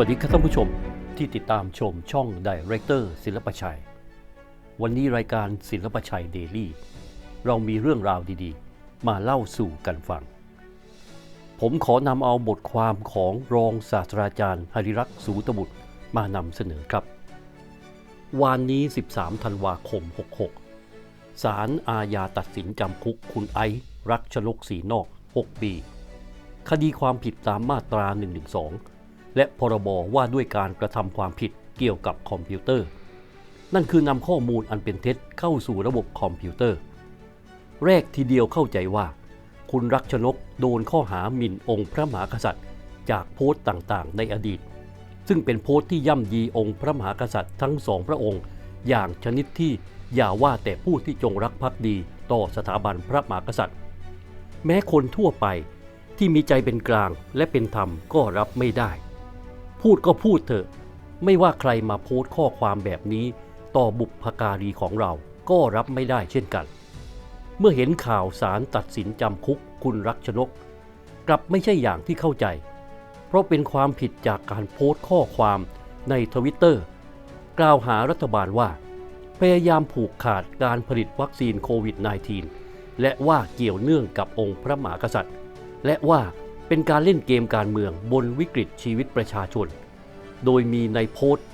วัสดีครับท่านผู้ชมที่ติดตามชมช่องดเรคเตอร์ศิลปชัย วันนี้รายการศิลปชัยเดลี่ เรามีเรื่องราวดีๆ มาเล่าสู่กันฟัง ผมขอนำเอาบทความของรองศาสตราจารย์ หริรักษ์สูตบุตรมานำเสนอครับ วันนี้ 13 ธันวาคม 66 ศาลอาญาตัดสินจำคุกคุณไอรักชนกสีนอก 6 ปี คดีความผิดตามมาตรา 112 และพรบว่าด้วยการกระทำความผิดเกี่ยวกับคอมพิวเตอร์ นั่นคือนำข้อมูลอันเป็นเท็จเข้าสู่ระบบคอมพิวเตอร์ แรกทีเดียวเข้าใจว่า คุณรักชนกโดนข้อหาหมิ่นองค์พระมหากษัตริย์ จากโพสต์ต่างๆ ในอดีต ซึ่งเป็นโพสต์ที่ย่ำยีองค์พระมหากษัตริย์ทั้งสองพระองค์ อย่างชนิดที่อย่าว่าแต่ผู้ที่จงรักภักดีต่อสถาบันพระมหากษัตริย์ แม้คนทั่วไปที่มีใจเป็นกลางและเป็นธรรมก็รับไม่ได้ พูดก็พูดเถอะ ไม่ว่าใครมาโพสต์ข้อความแบบนี้ต่อบุพการีของเราก็รับไม่ได้เช่นกัน เมื่อเห็นข่าวสารตัดสินจำคุกคุณรักชนก กลับไม่ใช่อย่างที่เข้าใจ เพราะเป็นความผิดจากการโพสต์ข้อความในทวิตเตอร์กล่าวหารัฐบาลว่า พยายามผูกขาดการผลิตวัคซีนโควิด -19 และว่าเกี่ยวเนื่องกับองค์พระมหากษัตริย์ และว่า เป็นการเล่นเกมการเมืองบนวิกฤตชีวิตประชาชน โดยมีในโพสต์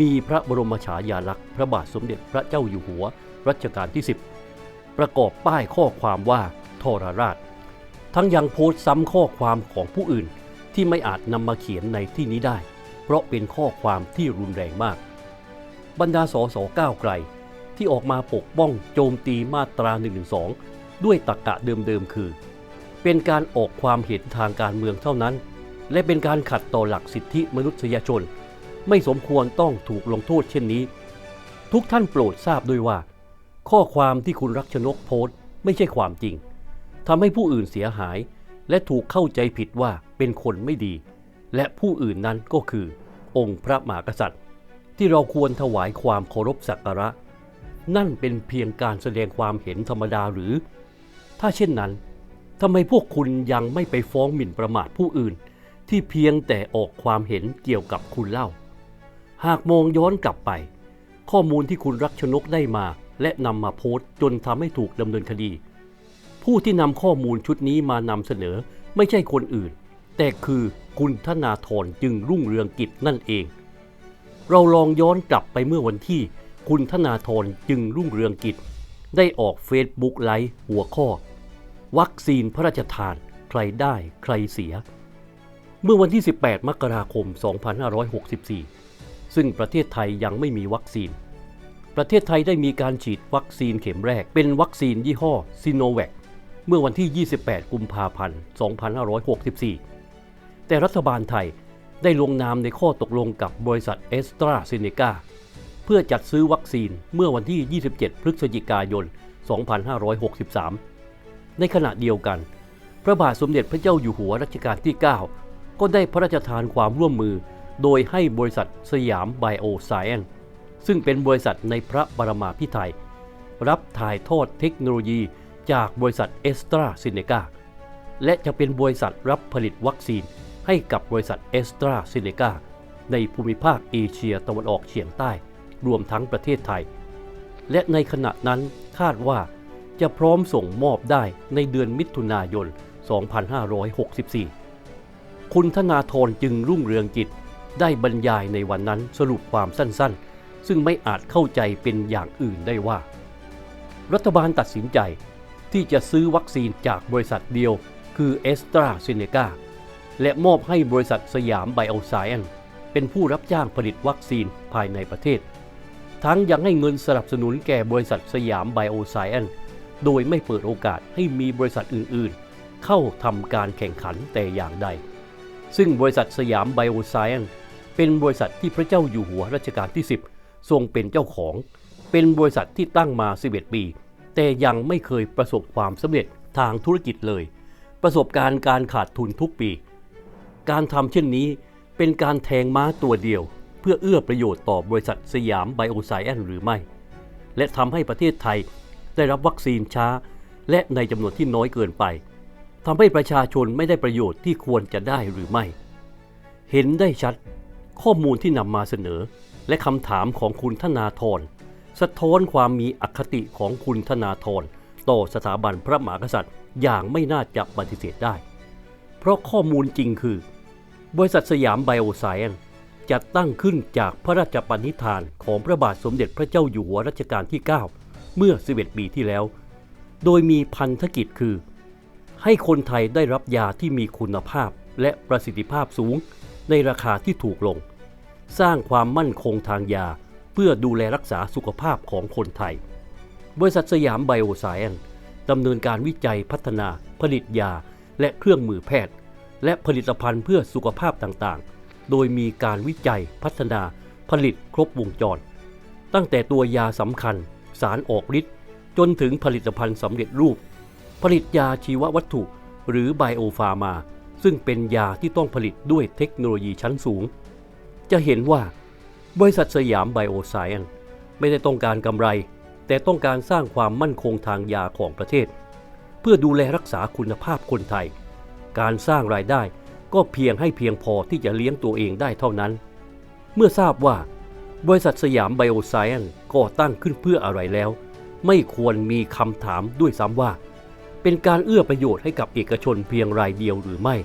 มีพระบรมฉายาลักษณ์พระบาทสมเด็จพระเจ้าอยู่หัวรัชกาลที่ 10 ประกอบป้ายข้อความว่าทรราช ทั้งยังโพสต์ซ้ำข้อความของผู้อื่นที่ไม่อาจนำมาเขียนในที่นี้ได้ เพราะเป็นข้อความที่รุนแรงมาก บรรดาสสก้าวไกล ที่ออกมาปกป้องโจมตีมาตรา1นึด้วยตรรกะเดิมๆคือ เป็นการออกความเห็นทางการเมืองเท่านั้น และเป็นการขัดต่อหลักสิทธิมนุษยชน ไม่สมควรต้องถูกลงโทษเช่นนี้ ทุกท่านโปรดทราบด้วยว่า ข้อความที่คุณรักชนกโพสต์ไม่ใช่ความจริงทำให้ผู้อื่นเสียหาย และถูกเข้าใจผิดว่าเป็นคนไม่ดี และผู้อื่นนั้นก็คือ องค์พระมหากษัตริย์ ที่เราควรถวายความเคารพสักการะ นั่นเป็นเพียงการแสดงความเห็นธรรมดาหรือ ถ้าเช่นนั้น ทำไมพวกคุณยังไม่ไปฟ้องหมิ่นประมาทผู้อื่น ที่เพียงแต่ออกความเห็นเกี่ยวกับคุณเล่า หากมองย้อนกลับไป ข้อมูลที่คุณรักชนกได้มา และนำมาโพสต์จนทำให้ถูกดำเนินคดี ผู้ที่นำข้อมูลชุดนี้มานำเสนอไม่ใช่คนอื่น แต่คือคุณธนาธรจึงรุ่งเรืองกิจนั่นเอง เราลองย้อนกลับไปเมื่อวันที่ คุณธนาธรจึงรุ่งเรืองกิจ ได้ออกเฟซบุ๊กไลฟ์หัวข้อ วัคซีนพระราชทาน ใครได้ใครเสีย เมื่อวันที่ 18 มกราคม 2564 ซึ่งประเทศไทยยังไม่มีวัคซีน ประเทศไทยได้มีการฉีดวัคซีนเข็มแรกเป็นวัคซีนยี่ห้อซิโนแวคเมื่อวันที่ 28 กุมภาพันธ์ 2564 แต่รัฐบาลไทยได้ลงนามในข้อตกลงกับบริษัทเอสตราเซเนกาเพื่อจัดซื้อวัคซีนเมื่อวันที่ 27 พฤศจิกายน 2563 ในขณะเดียวกัน พระบาทสมเด็จพระเจ้าอยู่หัวรัชกาลที่ 9 ก็ได้พระราชทานความร่วมมือ โดยให้บริษัทสยามไบโอไซเอนซึ่งเป็นบริษัทในพระบรมาภิไธยรับถ่ายทอดเทคโนโลยีจากบริษัทเอสตราเซเนกาและจะเป็นบริษัทรับผลิตวัคซีนให้กับบริษัทเอสตราเซเนกาในภูมิภาคเอเชียตะวันออกเฉียงใต้ รวมทั้งประเทศไทย และในขณะนั้นคาดว่า จะพร้อมส่งมอบได้ในเดือนมิถุนายน 2564 คุณธนาธรจึงรุ่งเรืองกิจได้บรรยายในวันนั้นสรุปความสั้นๆ ซึ่งไม่อาจเข้าใจเป็นอย่างอื่นได้ว่า รัฐบาลตัดสินใจที่จะซื้อวัคซีนจากบริษัทเดียว คือเอสตราเซเนกาและมอบให้บริษัทสยามไบโอไซเอนเป็นผู้รับจ้างผลิตวัคซีนภายในประเทศ ทั้งยังให้เงินสนับสนุนแก่บริษัทสยามไบโอไซเอน โดยไม่เปิดโอกาสให้มีบริษัทอื่นๆ เข้าทำการแข่งขันแต่อย่างใด ซึ่งบริษัทสยามไบโอไซเอนเป็นบริษัทที่พระเจ้าอยู่หัวรัชกาลที่ 10 ทรงเป็นเจ้าของ เป็นบริษัทที่ตั้งมา 11 ปี แต่ยังไม่เคยประสบความสำเร็จทางธุรกิจเลย ประสบการณ์การขาดทุนทุกปี การทำเช่นนี้เป็นการแทงม้าตัวเดียว เพื่อเอื้อประโยชน์ต่อบริษัทสยามไบโอไซเอนหรือไม่ และทำให้ประเทศไทย ได้รับวัคซีนช้า และในจำนวนที่น้อยเกินไปทำให้ประชาชนไม่ได้ประโยชน์ที่ควรจะได้หรือไม่ เห็นได้ชัด ข้อมูลที่นำมาเสนอ และคำถามของคุณธนาธรสะท้อนความมีอคติของคุณธนาธรต่อสถาบันพระมหากษัตริย์อย่างไม่น่าจะปฏิเสธได้ เพราะข้อมูลจริงคือ บริษัทสยามไบโอไซเอนจัดตั้งขึ้นจากพระราชปณิธานของพระบาทสมเด็จพระเจ้าอยู่หัวรัชกาลที่ 9 เมื่อ 11 ปีที่แล้ว โดยมีพันธกิจคือ ให้คนไทยได้รับยาที่มีคุณภาพและประสิทธิภาพสูงในราคาที่ถูกลง สร้างความมั่นคงทางยาเพื่อดูแลรักษาสุขภาพของคนไทย บริษัทสยามไบโอไซเอนดำเนินการวิจัยพัฒนา ผลิตยาและเครื่องมือแพทย์ และผลิตภัณฑ์เพื่อสุขภาพต่างๆ โดยมีการวิจัยพัฒนาผลิตครบวงจร ตั้งแต่ตัวยาสำคัญ สารออกฤทธิ์จนถึงผลิตภัณฑ์สำเร็จรูป ผลิตยาชีววัตถุ หรือไบโอฟาร์มา ซึ่งเป็นยาที่ต้องผลิตด้วยเทคโนโลยีชั้นสูง จะเห็นว่า บริษัทสยามไบโอไซเอนไม่ได้ต้องการกำไร แต่ต้องการสร้างความมั่นคงทางยาของประเทศ เพื่อดูแลรักษาคุณภาพคนไทย การสร้างรายได้ก็เพียงให้เพียงพอที่จะเลี้ยงตัวเองได้เท่านั้น เมื่อทราบว่า บริษัทสยามไบโอไซเอนก่อตั้งขึ้นเพื่ออะไรแล้ว ไม่ควรมีคำถามด้วยซ้ำว่า เป็นการเอื้อประโยชน์ให้กับเอกชนเพียงรายเดียวหรือไม่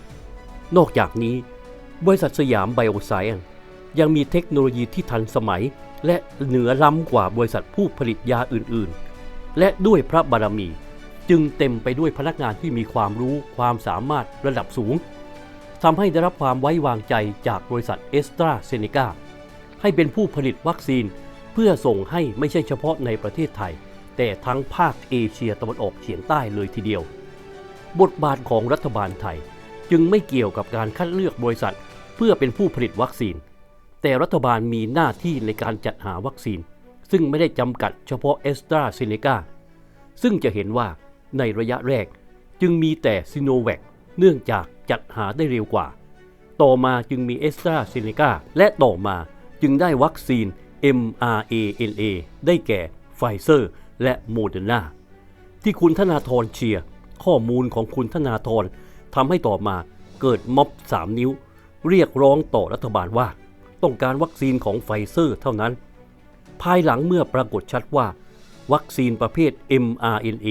นอกจากนี้ บริษัทสยามไบโอไซเอนยังมีเทคโนโลยีที่ทันสมัย และเหนือล้ำกว่าบริษัทผู้ผลิตยาอื่นๆ และด้วยพระบารมี จึงเต็มไปด้วยพนักงานที่มีความรู้ความสามารถระดับสูงทำให้ได้รับความไว้วางใจจากบริษัทเอสตราเซเนกา ให้เป็นผู้ผลิตวัคซีน เพื่อส่งให้ไม่ใช่เฉพาะในประเทศไทย แต่ทั้งภาคเอเชียตะวันออกเฉียงใต้เลยทีเดียว บทบาทของรัฐบาลไทยจึงไม่เกี่ยวกับการคัดเลือกบริษัท เพื่อเป็นผู้ผลิตวัคซีน แต่รัฐบาลมีหน้าที่ในการจัดหาวัคซีน ซึ่งไม่ได้จำกัดเฉพาะเอสตราเซเนกาซึ่งจะเห็นว่าในระยะแรกจึงมีแต่ซิโนแวคเนื่องจากจัดหาได้เร็วกว่า ต่อมาจึงมีเอสตราเซเนกาและต่อมา จึงได้วัคซีน mRNA ได้แก่ไฟเซอร์ และโมเดอร์นาที่คุณธนาธรเชียร์ข้อมูลของคุณธนาธรทำให้ต่อมาเกิดม็อบ 3 นิ้ว เรียกร้องต่อรัฐบาลว่า ต้องการวัคซีนของไฟเซอร์เท่านั้น ภายหลังเมื่อปรากฏชัดว่า วัคซีนประเภท mRNA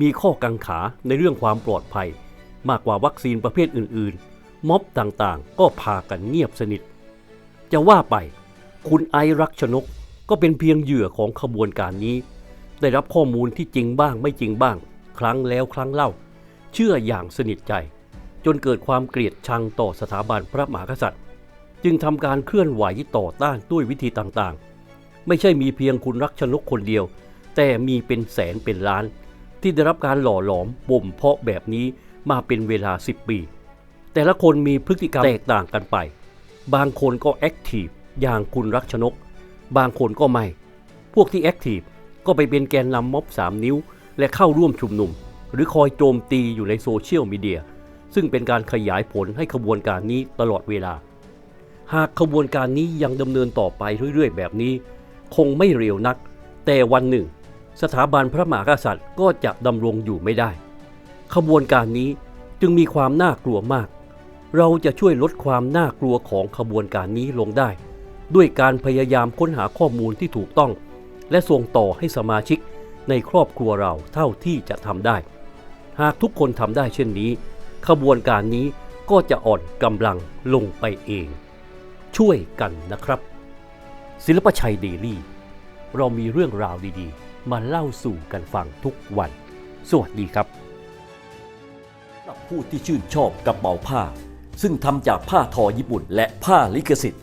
มีข้อกังขาในเรื่องความปลอดภัย มากกว่าวัคซีนประเภทอื่น ๆ ม็อบต่างๆ ก็พากันเงียบสนิท จะว่าไป คุณไอรักชนกก็เป็นเพียงเหยื่อของขบวนการนี้ ได้รับข้อมูลที่จริงบ้างไม่จริงบ้าง ครั้งแล้วครั้งเล่า เชื่ออย่างสนิทใจ จนเกิดความเกลียดชังต่อสถาบันพระมหากษัตริย์ จึงทำการเคลื่อนไหวต่อต้านด้วยวิธีต่างๆ ไม่ใช่มีเพียงคุณรักชนกคนเดียว แต่มีเป็นแสนเป็นล้าน ที่ได้รับการหล่อหลอมบ่มเพาะแบบนี้มาเป็นเวลา 10 ปี แต่ละคนมีพฤติกรรมแตกต่างกันไป บางคนก็แอคทีฟ อย่างคุณรักชนก บางคนก็ไม่ พวกที่แอคทีฟก็ไปเป็นแกนนำม็อบ 3 นิ้ว และเข้าร่วมชุมนุม หรือคอยโจมตีอยู่ในโซเชียลมีเดีย ซึ่งเป็นการขยายผลให้ขบวนการนี้ตลอดเวลา หากขบวนการนี้ยังดำเนินต่อไปเรื่อยๆ แบบนี้ คงไม่เร็วนัก แต่วันหนึ่ง สถาบันพระมหากษัตริย์ก็จะดำรงอยู่ไม่ได้ ขบวนการนี้จึงมีความน่ากลัวมาก เราจะช่วยลดความน่ากลัวของขบวนการนี้ลงได้ ด้วยการพยายามค้นหาข้อมูลที่ถูกต้อง และส่งต่อให้สมาชิกในครอบครัวเราเท่าที่จะทำได้ หากทุกคนทำได้เช่นนี้ ขบวนการนี้ก็จะอ่อนกำลังลงไปเอง ช่วยกันนะครับ ศิลปชัยเดลี่ เรามีเรื่องราวดีๆ มาเล่าสู่กันฟังทุกวัน สวัสดีครับผู้ที่ชื่นชอบกระเป๋าผ้า ซึ่งทำจากผ้าทอญี่ปุ่นและผ้าลิขสิทธิ์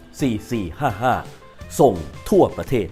4455 ส่งทั่วประเทศ